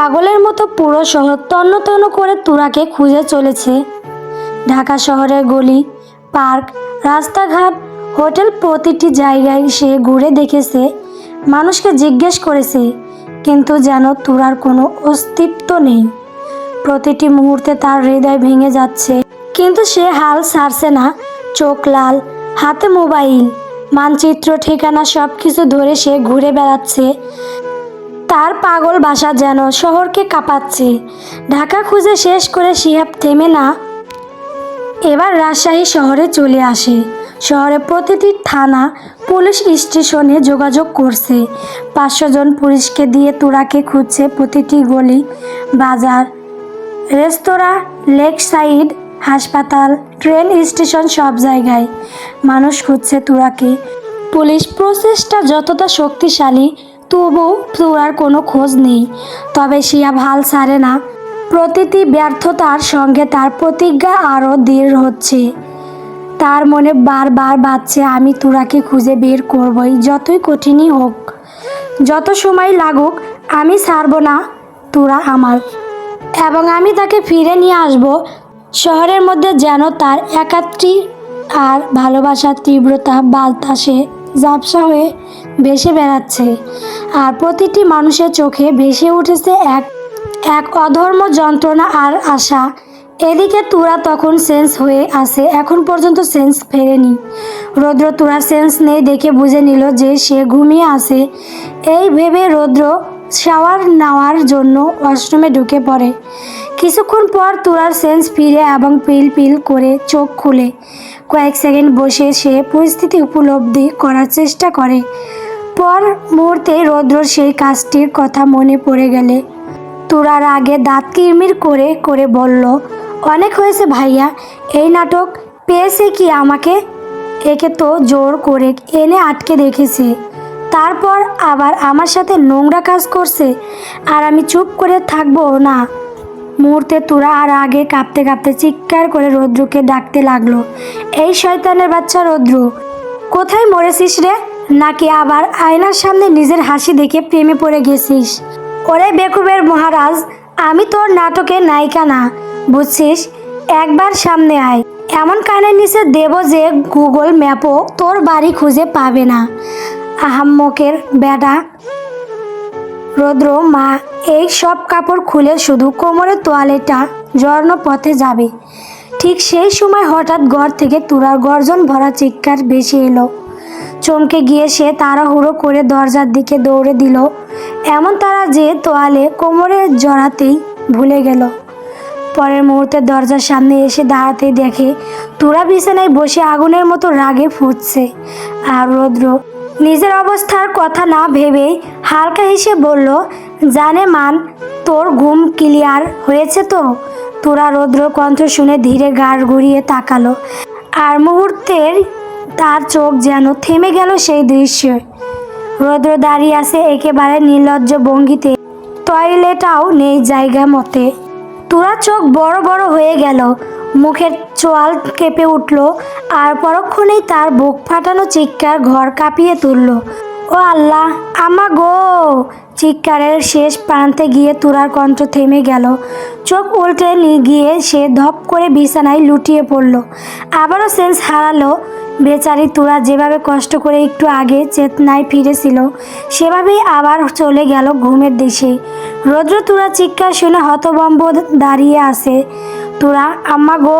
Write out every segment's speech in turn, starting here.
পাগলের মতো পুরো শহর তন্ন তন্ন করে তুরাকে খুঁজে চলেছে। ঢাকা শহরের গলি, পার্ক, রাস্তাঘাট, হোটেল প্রতিটি জায়গায় সে ঘুরে দেখেছে, মানুষকে জিজ্ঞেস করেছে, কিন্তু যেন তুরার কোনো অস্তিত্ব নেই। প্রতিটি মুহূর্তে তার হৃদয় ভেঙে যাচ্ছে, কিন্তু সে হাল ছাড়ছে না। চোখ লাল, হাতে মোবাইল, মানচিত্র, ঠিকানা সব কিছু ধরে সে ঘুরে বেড়াচ্ছে। তার পাগল বাসা যেন শহরকে কাঁপাচ্ছে। ঢাকা খুঁজে শেষ করে শিহাব থেমে না, এবার রাজশাহী শহরে চলে আসে। শহরে প্রতিটি থানা, পুলিশ স্টেশনে যোগাযোগ করছে। পাঁচশো জন পুলিশকে দিয়ে তুরাকে খুঁজছে প্রতিটি গলি, বাজার, রেস্তোরাঁ, লেক সাইড, হাসপাতাল, ট্রেন স্টেশন সব জায়গায়। মানুষ খুঁজছে তুরাকে। পুলিশ প্রসেসটা যতটা শক্তিশালী তবু তুরার কোনো খোঁজ নেই। তবে শিয়া ভালো ছাড়ে না। প্রতিটি ব্যর্থতার সঙ্গে তার প্রতিজ্ঞা আরও দৃঢ় হচ্ছে। তার মনে বারবার বাজছে, আমি তুরাকে খুঁজে বের করবই, যতই কঠিনই হোক। যত সময় লাগুক, আমি ছাড়ব না, তুরা আমার। এবং আমি তাকে ফিরে নিয়ে আসব। শহরের মধ্যে যেন তার একাত্রী আর ভালোবাসার তীব্রতা বাতাসে ঝাপসা হয়ে ভেসে বেড়াচ্ছে। আর প্রতিটি মানুষের চোখে ভেসে উঠেছে এক এক অধর্ম যন্ত্রণা আর আশা। এদিকে তুরা তখন সেন্স হয়ে আছে, এখন পর্যন্ত সেন্স ফেরেনি। রৌদ্র তুরা সেন্স নেই দেখে বুঝে নিল যে সে ঘুমিয়ে আছে। এই ভেবে রৌদ্র শাওয়ার নেওয়ার জন্য ওয়াশরুমে ঢুকে পড়ে। কিছুক্ষণ পর তুরার সেন্স ফিরে এবং পিল পিল করে চোখ খুলে। কয়েক সেকেন্ড বসে সে পরিস্থিতি উপলব্ধি করার চেষ্টা করে। পর মুহূর্তে রৌদ্রর সেই কাজটির কথা মনে পড়ে গেলে। তোরার আগে দাঁত কিরমির করে করে বলল, অনেক হয়েছে ভাইয়া, এই নাটক পেয়েছে কি আমাকে? একে তো জোর করে এনে আটকে রেখেছে। তারপর আবার আমার সাথে নোংরা কাজ করছে আর আমি চুপ করে থাকব না। মুহূর্তে তোরা আর আগে কাঁপতে কাঁপতে চিৎকার করে রৌদ্রকে ডাকতে লাগল, এই শয়তানের বাচ্চা রৌদ্র, কোথায় মরেছিস রে? নাকি আবার আয়নার সামনে নিজের হাসি দেখে প্রেমে পড়ে গেছিস? ওরে বেকুবের মহারাজ, আমি তোর নাটকে নায়িকা না, বুঝছিস? একবার সামনে আয়। এমন কানের নিচে দেব যে গুগল ম্যাপও তোর বাড়ি খুঁজে পাবে না। আহাম্মকের বেটা। রৌদ্র, মা, এই সব কাপড় খুলে শুধু কোমরের তোয়ালেটা জর্ণ পথে যাবে। ঠিক সেই সময় হঠাৎ ঘর থেকে তুরার গর্জন ভরা চিৎকার বেশি এলো। চমকে গিয়ে সে তাড়াহুড়ো করে দরজার দিকে দৌড়ে দিল। এমন তারা যে তোয়ালে কোমরে জড়াতেই ভুলে গেল। পরের মুহূর্তে দরজার সামনে এসে দাঁড়াতে দেখে তোরা বিছানায় বসে আগুনের মতো রাগে ফুটছে। আর রৌদ্র নিজের অবস্থার কথা না ভেবেই হালকা হেসে বলল, জানে মান, তোর ঘুম ক্লিয়ার হয়েছে তো? তোরা রৌদ্র কণ্ঠ শুনে ধীরে গাড় ঘুরিয়ে তাকালো। আর মুহূর্তের তার চোখ যেন থেমে গেল সেই দৃশ্যে। রৌদ্র দাঁড়িয়ে আছে একেবারে নির্লজ্জ ভঙ্গিতে। টয়লেটাও নেই জায়গা মতে। তোরা চোখ বড় বড় হয়ে গেল। মুখের চোয়াল কেঁপে উঠল আর পরক্ষণেই তার বুক ফাটানো চিৎকার ঘর কাঁপিয়ে তুলল। ও আল্লাহ আমা গো! চিৎকারের শেষ প্রান্তে গিয়ে তুরার কণ্ঠ থেমে গেল। চোখ উল্টে নিয়ে গিয়ে সে ধপ করে বিছানায় লুটিয়ে পড়ল। আবারও সেন্স হারালো। বেচারি তুরা যেভাবে কষ্ট করে একটু আগে চেতনায় ফিরেছিল, সেভাবেই আবার চলে গেল ঘুমের দেশে। রৌদ্র তুরা চিৎকার শুনে হতবম্ব দাঁড়িয়ে আছে। তোরা, আম্মা গো!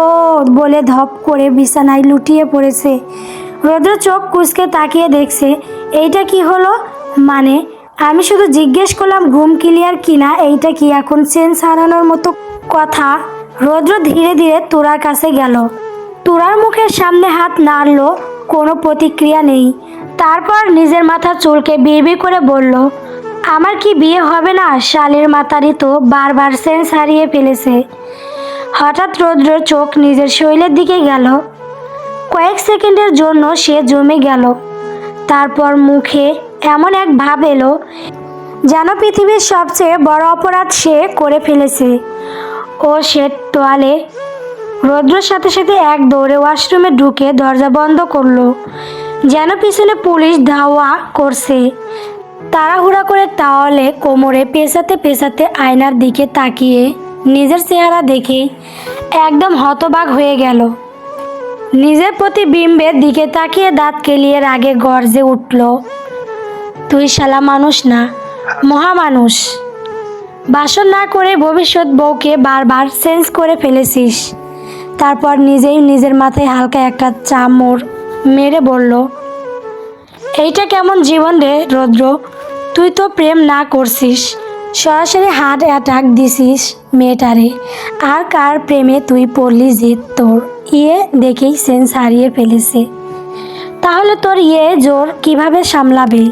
বলে ধপ করে বিছানায় লুটিয়ে পড়েছে। রৌদ্র চোখ কুচকে তাকিয়ে দেখছে, এইটা কি হলো? মানে আমি শুধু জিজ্ঞেস করলাম ঘুম ক্লিয়ার কিনা, এইটা কি এখন সেন্স হারানোর মতো কথা? রৌদ্র ধীরে ধীরে তোরার কাছে গেল। তোরার মুখের সামনে হাত নাড়লো কোনো প্রতিক্রিয়া নেই। তারপর নিজের মাথা চুলকে বিড়বিড় করে বলল, আমার কি বিয়ে হবে না? শালের মাতারি তো বারবার সেন্স হারিয়ে ফেলেছে। হঠাৎ রৌদ্র চোখ নিজের শৈলের দিকে গেল। কয়েক সেকেন্ডের জন্য সে জমে গেল। তারপর মুখে এমন এক ভাব এলো, যেন পৃথিবীর সবচেয়ে বড় অপরাধ সে করে ফেলেছে। ও সে তোয়ালে রৌদ্রের সাথে সাথে এক দৌড়ে ওয়াশরুমে ঢুকে দরজা বন্ধ করল, যেন পিছনে পুলিশ ধাওয়া করছে। তাড়াহুড়া করে তাহলে কোমরে পেঁচাতে পেঁচাতে আয়নার দিকে তাকিয়ে নিজের চেহারা দেখেই একদম হতবাক হয়ে গেল। নিজের প্রতিবিম্বের দিকে তাকিয়ে দাঁত কেলিয়ে রাগে গর্জে উঠল, তুই শালা মানুষ না মহামানুষ বাসন না করে ভবিষ্যৎ বউকে বারবার চেঞ্জ করে ফেলেছিস। তারপর নিজেই নিজের মাথায় হালকা একটা চামড় মেরে বলল, এইটা কেমন জীবন রে রৌদ্র? তুই তো প্রেম না করছিস। সরাসরি হার্ট অ্যাটাক দিছিস মেয়েটারে। আর কার প্রেমে তুই পড়লি যে তোর? ইয়ে দেখেই সেন্স হারিয়ে ফেলেছে। তাহলে তোর ইয়ে জোর কীভাবে সামলাবে?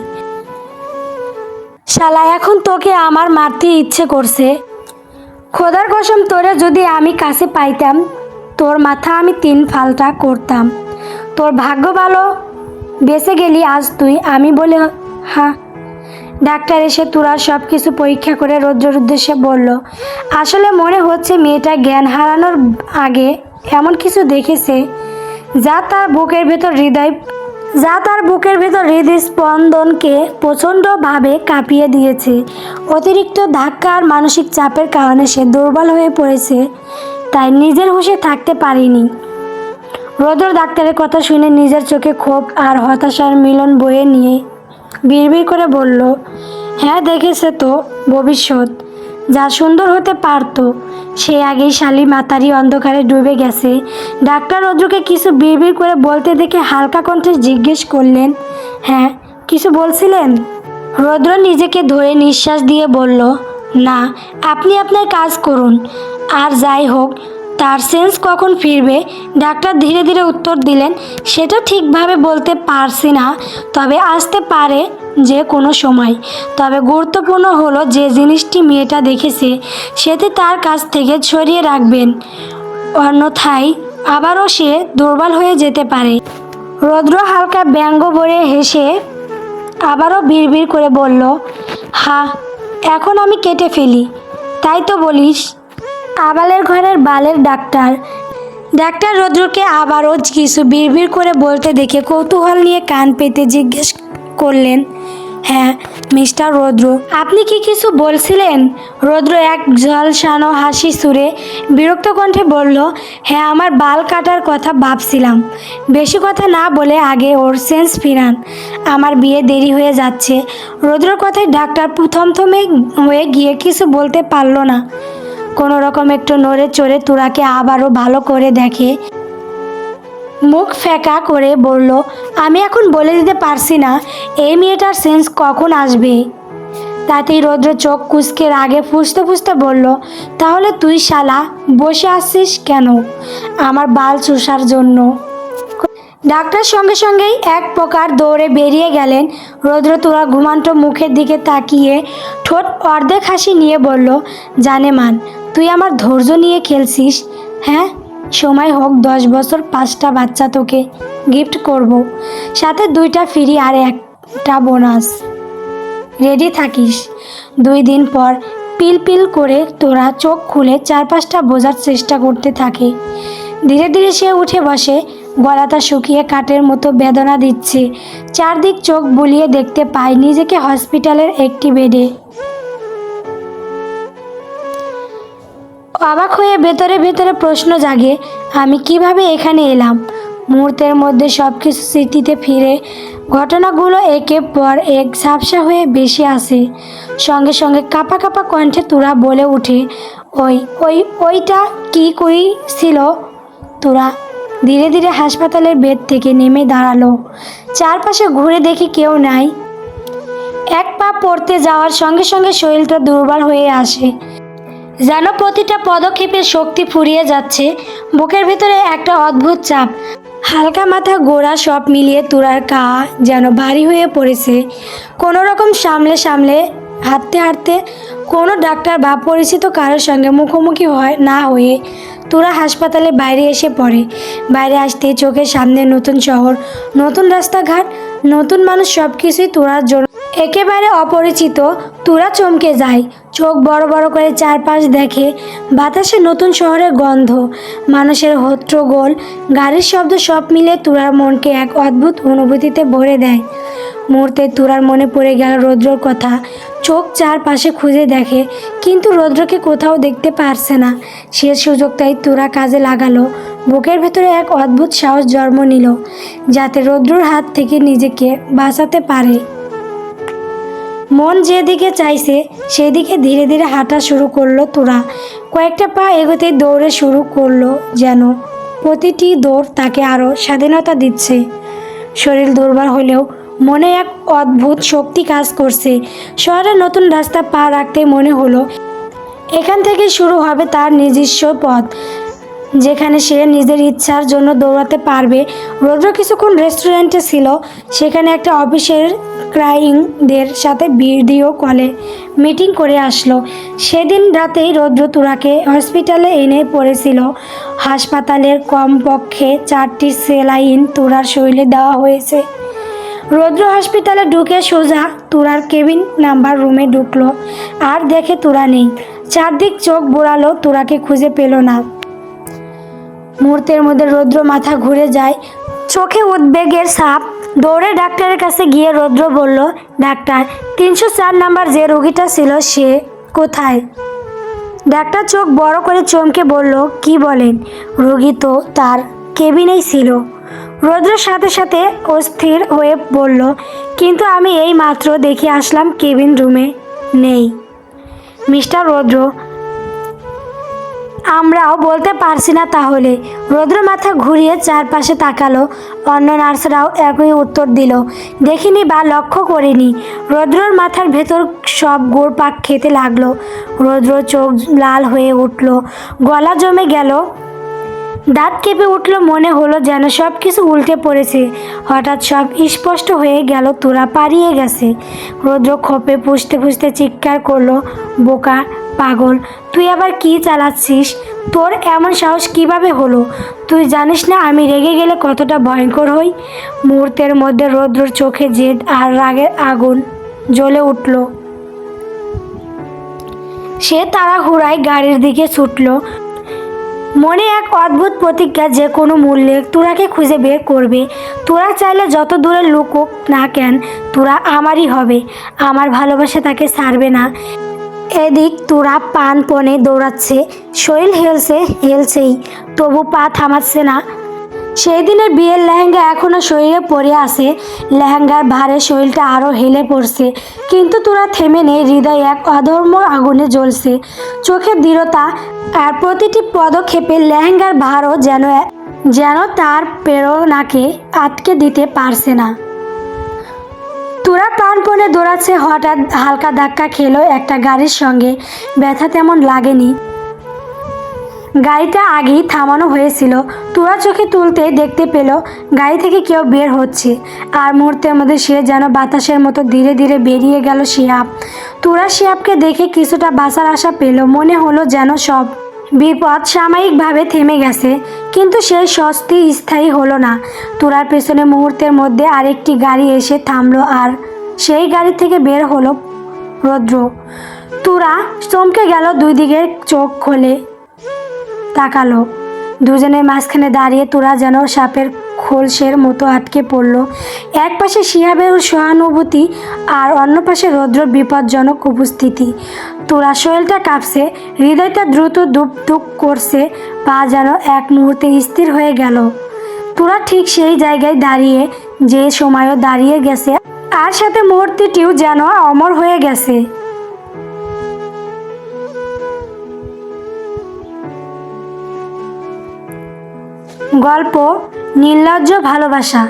শালা, এখন তোকে আমার মারতে ইচ্ছে করছে। খোদার কসম, তোরে যদি আমি কাছে পাইতাম তোর মাথা আমি তিন ফালটা করতাম। তোর ভাগ্য ভালো বেঁচে গেলি আজ তুই, আমি বলে হ্যাঁ ডাক্তার এসে তোরা সব কিছু পরীক্ষা করে রৌদ্রের উদ্দেশ্যে বলল, আসলে মনে হচ্ছে মেয়েটা জ্ঞান হারানোর আগে এমন কিছু দেখেছে, যা তার বুকের ভেতর হৃদয়, যা তার বুকের ভেতর হৃদয় স্পন্দনকে প্রচণ্ডভাবে কাঁপিয়ে দিয়েছে। অতিরিক্ত ধাক্কা আর মানসিক চাপের কারণে সে দুর্বল হয়ে পড়েছে। তাই নিজের হুঁশে থাকতে পারিনি। রৌদ্র ডাক্তারের কথা শুনে নিজের চোখে ক্ষোভ আর হতাশার মিলন বয়ে নিয়ে বিড়বিড় করে বলল হ্যাঁ দেখেছে তো, ভবিষ্যৎ। যা সুন্দর হতে পারতো, সে আগেই শালি মাতারি অন্ধকারে ডুবে গেছে। ডাক্তার রৌদ্রকে কিছু বিড়বিড় করে বলতে দেখে হালকা কণ্ঠে জিজ্ঞেস করলেন হ্যাঁ কিছু বলছিলেন? রৌদ্র নিজেকে ধরে নিঃশ্বাস দিয়ে বলল, না, আপনি আপনার কাজ করুন। আর যাই হোক, তার সেন্স কখন ফিরবে? ডাক্তার ধীরে ধীরে উত্তর দিলেন, সেটা ঠিকভাবে বলতে পারছি না, তবে আসতে পারে যে কোনো সময়। তবে গুরুত্বপূর্ণ হলো যে জিনিসটি মেয়েটা দেখেছে, সেটি তার কাছ থেকে ছড়িয়ে রাখবেন। অন্যথায় আবারও সে দুর্বল হয়ে যেতে পারে। রৌদ্র হালকা ব্যঙ্গ ভরে হেসে আবারও বিড়বিড় করে বলল, হা, এখন আমি কেটে ফেলি। তাই তো বলিস আবালের ঘরের বালের ডাক্তার। ডাক্তার রৌদ্রকে আবারও কিছু বিড়বিড় করে বলতে দেখে কৌতূহল নিয়ে কান পেতে জিজ্ঞেস করলেন হ্যাঁ মিস্টার রৌদ্র, আপনি কি কিছু বলছিলেন? রৌদ্র এক ঝলসানো হাসি সুরে বিরক্ত কণ্ঠে বলল হ্যাঁ আমার বাল কাটার কথা ভাবছিলাম। বেশি কথা না বলে আগে ওর সেন্স ফিরান। আমার বিয়ে দেরি হয়ে যাচ্ছে। রৌদ্রর কথায় ডাক্তার প্রথম থমে হয়ে গিয়ে কিছু বলতে পারল না। কোনো রকম একটু নড়ে চড়ে তুরাকে আবারও ভালো করে দেখে। মুখ ফেঁকা করে বলল, আমি এখন বলে দিতে পারছি না, এই মেয়েটার সেন্স কখন আসবে? তাতেই রৌদ্র চোখ কুচকে রাগে ফুসতে ফুসতে বলল, তাহলে তুই শালা, বসে আসছিস কেন আমার বাল চুষার জন্য? ডাক্তার সঙ্গে সঙ্গেই এক প্রকার দৌড়ে বেরিয়ে গেলেন। রৌদ্র তোরা ঘুমান্ত মুখের দিকে তাকিয়ে ঠোঁট অর্ধেক হাসি নিয়ে বলল, জানে মান তুই আমার ধৈর্য নিয়ে খেলছিস হ্যাঁ? সময় হোক, দশ বছর পাঁচটা বাচ্চা তোকে গিফট করব। সাথে দুইটা ফ্রি আর একটা বোনাস রেডি থাকিস? দুই দিন পর পিল পিল করে তোরা চোখ খুলে চারপাশটা বোঝার চেষ্টা করতে থাকে। ধীরে ধীরে সে উঠে বসে, গলাটা শুকিয়ে কাঠের মতো বেদনা দিচ্ছে। চারদিক চোখ বুলিয়ে দেখতে পায় নিজেকে হসপিটালের একটি বেডে অবাক হয়ে ভেতরে ভেতরে প্রশ্ন জাগে, আমি কীভাবে এখানে এলাম? মুহূর্তের মধ্যে সব কিছু স্মৃতিতে ফিরে, ঘটনাগুলো একে পর এক ঝাপসা হয়ে বেশি আসে। সঙ্গে সঙ্গে কাপা কাপা কণ্ঠে তুরা বলে ওঠে, ওই ওই, ওইটা কি করেছিল তোরা ধীরে ধীরে হাসপাতালের বেড থেকে নেমে দাঁড়াল। চারপাশে ঘুরে দেখি কেউ নাই। এক পা পড়তে যাওয়ার সঙ্গে সঙ্গে শরীরটা দুর্বল হয়ে আসে। যেন প্রতিটা পদক্ষেপে শক্তি ফুরিয়ে যাচ্ছে, বুকের ভিতরে একটা অদ্ভুত চাপ। হালকা মাথা গোড়া সব মিলিয়ে তুরার কা যেন ভারী হয়ে পড়েছে। কোনো রকম সামলে সামলে, হাঁটতে হাঁটতে কোনো ডাক্তার বা পরিচিত কারোর সঙ্গে মুখোমুখি হয় না হয়ে তুরা হাসপাতালে বাইরে এসে পড়ে। বাইরে আসতে চোখের সামনে নতুন শহর, নতুন রাস্তাঘাট, নতুন মানুষ সব কিছুই তোরার জন্য একেবারে অপরিচিত। তুরা চমকে যায়। চোখ বড় বড় করে চারপাশ দেখে বাতাসে নতুন শহরের গন্ধ। মানুষের হট্টগোল গাড়ির শব্দ সব মিলে তুরার মনকে এক অদ্ভুত অনুভূতিতে ভরে দেয়। মুহূর্তে তুরার মনে পড়ে গেল রৌদ্রর কথা। চোখ চারপাশে খুঁজে দেখে, কিন্তু রৌদ্রকে কোথাও দেখতে পারছে না। সে সুযোগটাই তুরা কাজে লাগালো। বুকের ভেতরে এক অদ্ভুত সাহস জন্ম নিল, যাতে রৌদ্রর হাত থেকে নিজেকে বাঁচাতে পারে। মন যেদিকে চাইছে, সেদিকে ধীরে ধীরে হাঁটা শুরু করল তোরা। কয়েকটা পা এগোতেই দৌড়ে শুরু করল যেন। প্রতিটি দৌড় তাকে আরও স্বাধীনতা দিচ্ছে। শরীর দুর্বল হলেও মনে এক অদ্ভুত শক্তি কাজ করছে। শহরে নতুন রাস্তা পা রাখতে মনে হলো, এখান থেকে শুরু হবে তার নিজস্ব পথ। যেখানে সে নিজের ইচ্ছার জন্য দৌড়াতে পারবে। রৌদ্র কিছুক্ষণ রেস্টুরেন্টে ছিল। সেখানে একটা অফিসের ক্রাইংদের সাথে ভিডিও কলে মিটিং করে আসলো। সেদিন রাতেই রৌদ্র তুরাকে হসপিটালে এনে পড়েছিল। হাসপাতালের কমপক্ষে চারটি সেলাইন তুরার শরীরে দেওয়া হয়েছে। রৌদ্র হসপিটালে ঢুকে সোজা তুরার কেবিন নাম্বার রুমে ঢুকলো। আর দেখে তুরা নেই। চারদিক চোখ বোড়ালো, তুরাকে খুঁজে পেল না। মুহূর্তের মধ্যে রৌদ্র মাথা ঘুরে যায়। চোখে উদ্বেগের সাপ দৌড়ে ডাক্তারের কাছে গিয়ে রৌদ্র বলল, ডাক্তার, তিনশো চার নাম্বার যে রোগীটা ছিল সে কোথায়? ডাক্তার চোখ বড় করে চমকে বলল, কি বলেন? রোগী তো তার কেবিনেই ছিল। রৌদ্রের সাথে সাথে অস্থির হয়ে বলল, কিন্তু আমি এই মাত্র দেখে আসলাম কেবিন রুমে নেই। মিস্টার রৌদ্র আমরাও বলতে পারছি না তাহলে। রৌদ্র মাথা ঘুরিয়ে চারপাশে তাকালো। অন্য নার্সরাও একই উত্তর দিল। দেখিনি বা লক্ষ্য করিনি। রৌদ্রর মাথার ভেতর সব গোড় পাক খেতে লাগল। রৌদ্র চোখ লাল হয়ে উঠল। গলা জমে গেল। দাঁত কেঁপে উঠল, মনে হলো যেন সব কিছু উল্টে পড়েছে। হঠাৎ সব স্পষ্ট হয়ে গেল, তোরা পারিয়ে গেছে। রৌদ্র খোপে পুষতে পুষতে চিৎকার করল, বোকা পাগল, তুই আবার কি চালাচ্ছিস? তোর এমন সাহস কীভাবে হলো? তুই জানিস না আমি রেগে গেলে কতটা ভয়ঙ্কর হই? মুহূর্তের মধ্যে রৌদ্রর চোখে জেদ আর রাগের আগুন জ্বলে উঠল। সে তাড়াহুড়ায় গাড়ির দিকে ছুটলো। মনে এক অদ্ভুত প্রতিজ্ঞা যে কোনো মূল্যে তোরাকে খুঁজে বের করবে। তোরা চাইলে যত দূরে লুকুক না কেন, তোরা আমারই হবে। আমার ভালোবাসা তাকে ছাড়বে না। এদিক তোরা পান পনে দৌড়াচ্ছে, শরীর হেলছে, হেলছেই, তবু পা থামাচ্ছে না। সেই দিনের বিয়ের লেহেঙ্গা এখনও শরীরে পড়ে আছে, লেহেঙ্গার ভারে শরীরটা আরও হেলে পড়ছে। কিন্তু তোরা থেমে নেই, হৃদয় এক অধর্ম আগুনে জ্বলছে। চোখের দৃঢ়তা আর প্রতিটি পদক্ষেপে লেহেঙ্গার ভারও যেন যেন তার প্রেরণাকে আটকে দিতে পারছে না। প্রাণপণে দৌড়াচ্ছে, হঠাৎ হালকা ধাক্কা খেলো একটা গাড়ির সঙ্গে। ব্যথা তেমন লাগেনি। গাড়িটা আগেই থামানো হয়েছিল। তোরা চোখে তুলতে দেখতে পেল, গাড়ি থেকে কেউ বের হচ্ছে। আর মুহূর্তের মধ্যে সে যেন বাতাসের মতো ধীরে ধীরে বেরিয়ে গেল শিয়াব। তোরা শিয়াবকে দেখে কিছুটা বাঁচার আশা পেল, মনে হলো যেন সব বিপদ সাময়িকভাবে থেমে গেছে। কিন্তু সেই স্বস্তি স্থায়ী হলো না। তোরার পেছনে মুহূর্তের মধ্যে আরেকটি গাড়ি এসে থামলো আর সেই গাড়ি থেকে বের হলো রৌদ্র। তোরা চমকে গেল দুই দিকের চোখ খোলে। তাকালো। দুজনের মাঝখানে দাঁড়িয়ে তোরা যেন সাপের খোলসের মতো আটকে পড়ল। এক পাশে শিহাবের সহানুভূতি আর অন্য পাশে রৌদ্র বিপজ্জনক উপস্থিতি। তোরা শরীরটা কাঁপছে, হৃদয়টা দ্রুত দুপ দুপ করছে, পা যেন এক মুহূর্তে স্থির হয়ে গেল। তোরা ঠিক সেই জায়গায় দাঁড়িয়ে, যে সময়ও দাঁড়িয়ে গেছে আর সাথে মুহূর্তটিও যেন অমর হয়ে গেছে। গল্প নির্লজ্জ ভালোবাসা।